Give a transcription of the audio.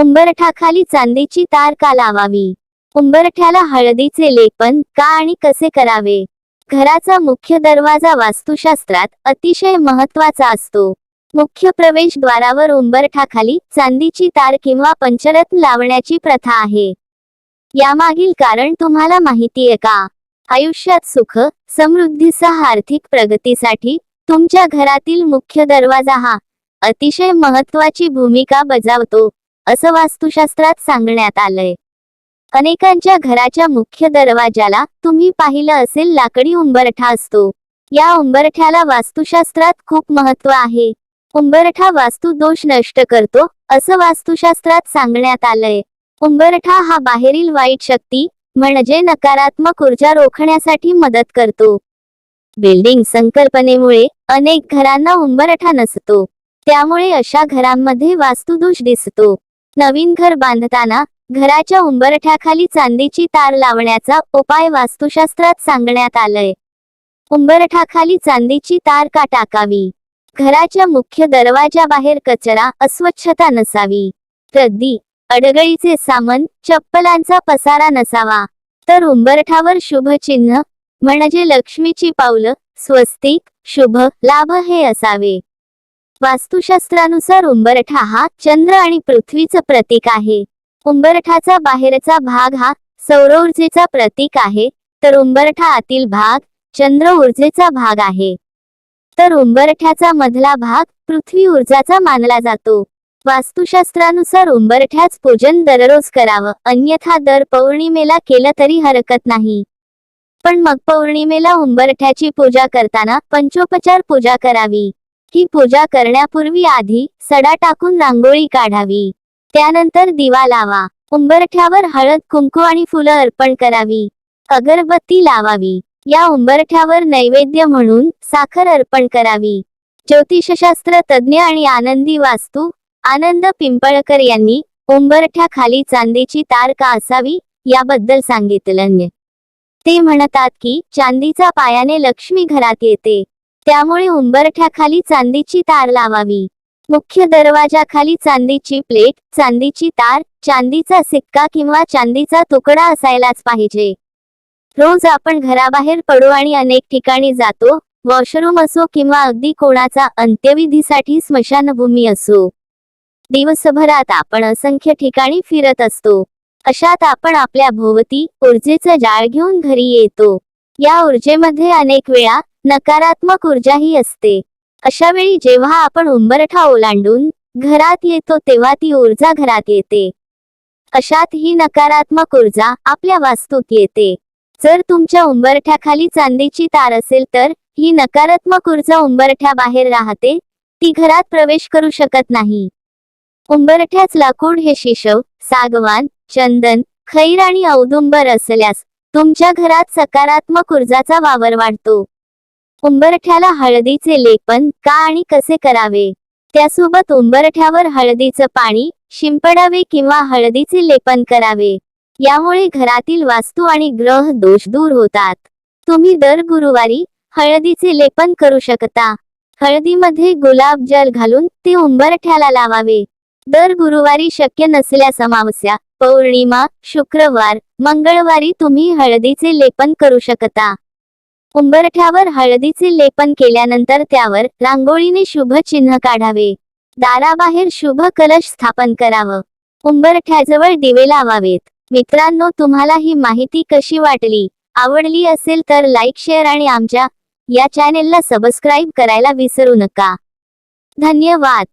उंबरठाखाली चांदीची तार का लावावी? उंबरठ्याला हळदीचे लेपन का आणि कसे करावे? घराचा मुख्य दरवाजा वास्तुशास्त्रात अतिशय महत्त्वाचा असतो. मुख्य प्रवेशद्वारावर उंबरठाखाली चांदीची तार किंवा पंचरत्न लावण्याची प्रथा आहे. यामागील कारण तुम्हाला माहितीये का? आयुष्यात सुख समृद्धीसह आर्थिक प्रगतीसाठी तुमच्या घरातील मुख्य दरवाजा हा अतिशय महत्वाची भूमिका बजावतो. असं वास्तुशास्त्रात सांगण्यात आलंय. अनेकांच्या घराच्या मुख्य दरवाजाला तुम्ही पाहिलं असेल लाकडी उंबरठा असतो. या उंबरठ्याला वास्तुशास्त्रात खूप महत्त्व आहे. उंबरठा वास्तू दोष नष्ट करतो असं वास्तुशास्त्रात सांगण्यात आलंय. उंबरठा हा बाहेरील वाईट शक्ती म्हणजे नकारात्मक ऊर्जा रोखण्यासाठी मदत करतो. बिल्डिंग संकल्पनेमुळे अनेक घरांना उंबरठा नसतो. त्यामुळे अशा घरांमध्ये वास्तुदोष दिसतो. नवीन घर बांधताना घराच्या उंबरठ्याखाली चांदीची तार लावण्याचा उपाय वास्तुशास्त्रात सांगण्यात आलंय. उंबरठाखाली चांदीची तार का टाकावी? घराच्या मुख्य दरवाजाबाहेर कचरा अस्वच्छता नसावी. रद्दी अडगळीचे सामान चप्पलांचा पसारा नसावा. तर उंबरठावर शुभ चिन्ह म्हणजे लक्ष्मीची पावलं स्वस्तिक शुभ लाभ हे असावे. वास्तुशास्त्रानुसार उंबरठा हा चंद्र आणि पृथ्वीचं प्रतीक आहे. उंबरठाचा बाहेरचा भाग हा सौर ऊर्जेचा प्रतीक आहे तर उंबरठा आतील भाग चंद्र ऊर्जेचा भाग आहे. तर उंबरठ्याचा मधला भाग पृथ्वी ऊर्जाचा मानला जातो. वास्तुशास्त्रानुसार उंबरठ्याच पूजन दररोज करावं अन्यथा दर पौर्णिमेला केलं तरी हरकत नाही. पण मग पौर्णिमेला उंबरठ्याची पूजा करताना पंचोपचार पूजा करावी. ही पूजा करण्यापूर्वी आधी सडा टाकून रांगोळी काढावी. त्यानंतर दिवा लावा. उंबरठ्यावर हळद कुंकू आणि फुलं अर्पण करावी. अगरबत्ती लावावी. या उंबरठ्यावर नैवेद्य म्हणून साखर अर्पण करावी. ज्योतिषशास्त्र तज्ज्ञ आणि आनंदी वास्तू आनंद पिंपळकर यांनी उंबरठ्याखाली चांदीची तार का असावी याबद्दल सांगितलं ते म्हणतात की चांदीचा पायाने लक्ष्मी घरात येते. त्यामुळे उंबरठ्याखाली चांदीची तार लावावी. मुख्य दरवाजाखाली चांदीची प्लेट चांदीची तार चांदीचा सिक्का किंवा चांदीचा तुकडा असायलाच पाहिजे. रोज आपण घराबाहेर पडू आणि अनेक ठिकाणी जातो वॉशरूम असो किंवा अगदी कोणाचा अंत्यविधीसाठी स्मशानभूमी असो. दिवसभरात आपण असंख्य ठिकाणी फिरत असतो. अशात आपण आपल्या भोवती ऊर्जेचं जाळ घेऊन घरी येतो. या ऊर्जेमध्ये अनेक वेळा नकारात्मक ऊर्जाही असते. अशा वेळी जेव्हा आपण उंबरठा ओलांडून घरात येतो तेव्हा ती ऊर्जा घरात येते. अशात ही नकारात्मक ऊर्जा आपल्या वास्तूत येते. जर तुमच्या उंबरठ्याखाली चांदीची तार असेल तर ही नकारात्मक ऊर्जा उंबरठ्या बाहेर राहते ती घरात प्रवेश करू शकत नाही. उंबरठ्याच लाकूड हे शिशव सागवान चंदन खैर आणि औदुंबर असल्यास तुमच्या घरात सकारात्मक ऊर्जाचा वावर वाढतो. उंबरठ्याला हळदीचे लेपन का आणि कसे करावे? त्यासोबत उंबरठ्यावर हळदीचं पाणी शिंपडावे किंवा हळदीचे लेपन करावे. यामुळे घरातील वास्तू आणि ग्रह दोष दूर होतात. तुम्ही दर गुरुवारी हळदीचे लेपन करू शकता. हळदीमध्ये गुलाब जल घालून ते उंबरठ्याला लावावे. दर गुरुवारी शक्य नसल्यास अमावस्या पौर्णिमा शुक्रवार मंगळवारी तुम्ही हळदीचे लेपन करू शकता. उंबरठ्यावर हळदीचे लेपन केल्यानंतर त्यावर रांगोळीने शुभ चिन्ह काढावे. दाराबाहेर शुभ कलश स्थापन करावं. उंबरठ्याजवळ दिवे लावावेत. मित्रांनो तुम्हाला ही माहिती कशी वाटली? आवडली असेल तर लाईक शेअर आणि आमच्या या चॅनेलला सबस्क्राईब करायला विसरू नका. धन्यवाद.